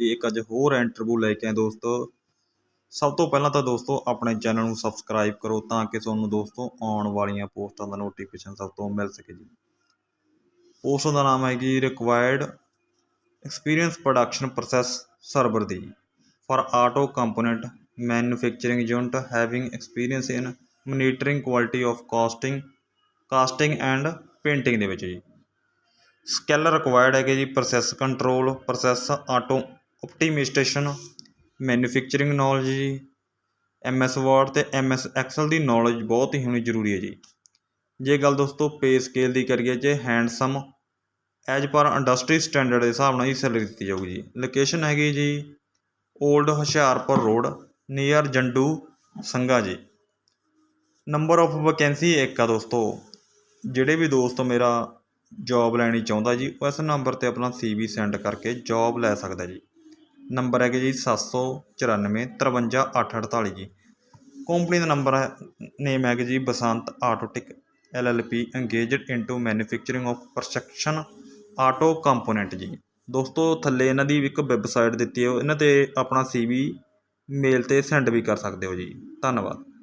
ਇੱਕ ਅੱਜ ਹੋਰ ਇੰਟਰਵਿਊ ਲੈ ਕੇ ਆਏ ਦੋਸਤੋ। ਸਭ ਤੋਂ ਪਹਿਲਾਂ ਤਾਂ ਦੋਸਤੋ, ਆਪਣੇ ਚੈਨਲ ਨੂੰ ਸਬਸਕ੍ਰਾਈਬ ਕਰੋ ਤਾਂ ਕਿ ਤੁਹਾਨੂੰ ਦੋਸਤੋ ਆਉਣ ਵਾਲੀਆਂ ਪੋਸਟਾਂ ਦਾ ਨੋਟੀਫਿਕੇਸ਼ਨ ਸਭ ਤੋਂ ਮਿਲ ਸਕੇ ਜੀ। ਪੋਸਟ ਦਾ ਨਾਮ ਹੈ ਜੀ required experience production process server the. For auto component manufacturing unit having experience in monitoring quality of casting casting and painting ਦੇ ਵਿੱਚ ਜੀ। ਸਕਿੱਲ ਰਿਕੁਆਇਰਡ ਹੈਗੇ ਜੀ process control process auto optimisation manufacturing knowledge ਜੀ, M S Word ਅਤੇ M S Excel ਦੀ knowledge ਬਹੁਤ ਹੀ ਹੋਣੀ ਜ਼ਰੂਰੀ ਹੈ ਜੀ। ਜੇ ਗੱਲ ਦੋਸਤੋ ਪੇ ਸਕੇਲ ਦੀ ਕਰੀਏ ਜੇ handsome, as per industry standard ਦੇ ਹਿਸਾਬ ਨਾਲ ਹੀ ਸੈਲਰੀ ਦਿੱਤੀ ਜਾਊਗੀ ਜੀ। ਲੋਕੇਸ਼ਨ ਹੈਗੀ ਜੀ old Hoshiarpur road, near Jandu, Sangha ਜੀ। ਨੰਬਰ ਆਫ ਵੈਕੈਂਸੀ ਇੱਕ ਆ ਦੋਸਤੋ। ਜਿਹੜੇ ਵੀ ਦੋਸਤ ਮੇਰਾ ਜੌਬ ਲੈਣੀ ਚਾਹੁੰਦਾ ਜੀ ਉਹ ਇਸ ਨੰਬਰ 'ਤੇ ਆਪਣਾ ਸੀਵੀ ਸੈਂਡ ਕਰਕੇ ਜੌਬ ਲੈ ਸਕਦਾ ਜੀ। ਨੰਬਰ ਹੈਗੇ ਜੀ 794 53 848 ਜੀ। ਕੰਪਨੀ ਦਾ ਨੰਬਰ ਹੈ ਨੇਮ ਹੈਗਾ ਜੀ Basant Autotech L L P engaged into manufacturing of precision auto component ਜੀ। ਦੋਸਤੋ, ਥੱਲੇ ਇਹਨਾਂ ਦੀ ਇੱਕ ਵੈਬਸਾਈਟ ਦਿੱਤੀ ਹੈ, ਇਹਨਾਂ ਤੇ ਆਪਣਾ ਸੀਵੀ ਮੇਲ ਤੇ ਸੈਂਡ ਵੀ ਕਰ ਸਕਦੇ ਹੋ ਜੀ। ਧੰਨਵਾਦ।